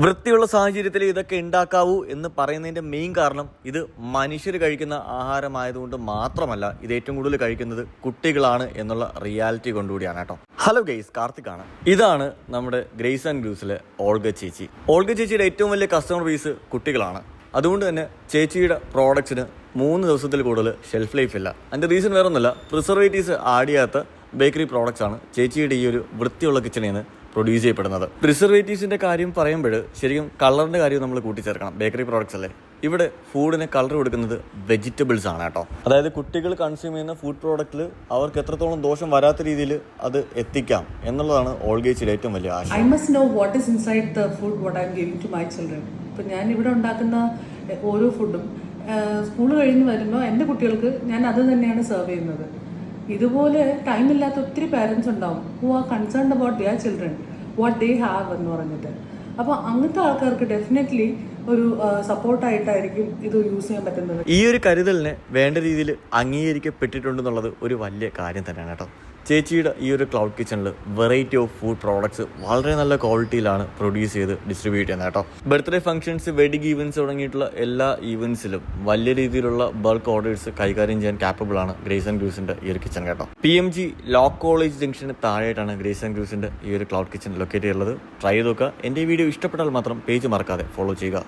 വൃത്തിയുള്ള സാഹചര്യത്തിൽ ഇതൊക്കെ ഉണ്ടാക്കാവൂ എന്ന് പറയുന്നതിന്റെ മെയിൻ കാരണം ഇത് മനുഷ്യർ കഴിക്കുന്ന ആഹാരമായതുകൊണ്ട് മാത്രമല്ല ഇത് ഏറ്റവും കൂടുതൽ കഴിക്കുന്നത് കുട്ടികളാണ് എന്നുള്ള റിയാലിറ്റി കൊണ്ടുകൂടിയാണ് കേട്ടോ. ഹലോ ഗെയ്സ് കാർത്തിക്കാണ്. ഇതാണ് നമ്മുടെ ഗ്രേസ് ആൻഡ് ഗ്രൂസിലെ ഓൾഗ ചേച്ചി. ഓൾഗ ചേച്ചിയുടെ ഏറ്റവും വലിയ കസ്റ്റമർ ബേസ് കുട്ടികളാണ്. അതുകൊണ്ട് തന്നെ ചേച്ചിയുടെ പ്രോഡക്ട്സിന് മൂന്ന് ദിവസത്തിൽ കൂടുതൽ ഷെൽഫ് ലൈഫ് ഇല്ല. അതിന്റെ റീസൺ വേറെ ഒന്നുമില്ല പ്രിസർവേറ്റീവ്സ് ആഡ് ചെയ്യാത്ത ബേക്കറി പ്രോഡക്റ്റ്സ് ആണ് ചേച്ചിയുടെ ഈ ഒരു വൃത്തിയുള്ള കിച്ചണിൽ നിന്ന് പ്രൊഡ്യൂസ് ചെയ്യപ്പെടുന്നത്. പ്രിസർവേറ്റീവ്സിന്റെ കാര്യം പറയുമ്പോൾ ശരിക്കും കളറിന്റെ കാര്യം നമ്മൾ കൂട്ടിച്ചേർക്കണം. ബേക്കറി പ്രോഡക്ട്സ് അല്ലേ? ഇവിടെ ഫുഡിന് കളർ കൊടുക്കുന്നത് വെജിറ്റബിൾസ് ആണ് കേട്ടോ. അതായത് കുട്ടികൾ കൺസ്യൂം ചെയ്യുന്ന ഫുഡ് പ്രോഡക്റ്റിൽ അവർക്ക് എത്രത്തോളം ദോഷം വരാത്ത രീതിയിൽ അത് എത്തിക്കാം എന്നുള്ളതാണ് ഓൾഗേച്ചിലെ ഏറ്റവും വലിയ ആശയം. I must know what is inside the food what I am to my children ഇപ്പം ഞാൻ ഇവിടെ ഉണ്ടാക്കുന്ന ഓരോ ഫുഡും സ്കൂൾ കഴിഞ്ഞ് വരുമ്പോൾ എന്റെ കുട്ടികൾക്ക് ഞാൻ അത് തന്നെയാണ് സെർവ് ചെയ്യുന്നത്. ഇതുപോലെ ടൈം ഇല്ലാത്ത ഒത്തിരി പാരൻസ് ഉണ്ടാവും. Who are concerned about their children what they have എന്ന് പറഞ്ഞിട്ട്. അപ്പോൾ അങ്ങനത്തെ ആൾക്കാർക്ക് ഡെഫിനറ്റ്ലി ഒരു സപ്പോർട്ടായിട്ടായിരിക്കും ഇത് യൂസ് ചെയ്യാൻ പറ്റുന്നത്. ഈ ഒരു കരുതലിനെ വേണ്ട രീതിയിൽ അംഗീകരിക്കപ്പെട്ടിട്ടുണ്ടെന്നുള്ളത് ഒരു വലിയ കാര്യം തന്നെയാണ് കേട്ടോ. ചേച്ചിയുടെ ഈ ഒരു ക്ലൗഡ് കിച്ചണിൽ വെറൈറ്റി ഓഫ് ഫുഡ് പ്രോഡക്ട്സ് വളരെ നല്ല ക്വാളിറ്റിയിലാണ് പ്രൊഡ്യൂസ് ചെയ്ത് ഡിസ്ട്രിബ്യൂട്ട് ചെയ്യുന്നത് കേട്ടോ. ബർത്ത്ഡേ ഫംഗ്ഷൻസ് വെഡിങ് ഈവൻസ് തുടങ്ങിയിട്ടുള്ള എല്ലാ ഈവൻസിലും വലിയ രീതിയിലുള്ള ബൾക്ക് ഓർഡേഴ്സ് കൈകാര്യം ചെയ്യാൻ കാപ്പബിൾ ആണ് ഗ്രേസ് ആൻഡ് ഗ്രൂസിന്റെ ഈ ഒരു കിച്ചൺ കേട്ടോ. P M G law college junction താഴെയായിട്ടാണ് ഗ്രേസ് ആൻഡ് ഗ്രൂസിന്റെ ഈ ഒരു ക്ലൗഡ് കിച്ചൺ ലൊക്കേറ്റ് ചെയ്യുന്നത് ട്രൈ ചെയ്ത് നോക്കുക. എന്റെ വീഡിയോ ഇഷ്ടപ്പെട്ടാൽ മാത്രം പേജ് മറക്കാതെ ഫോളോ ചെയ്യുക.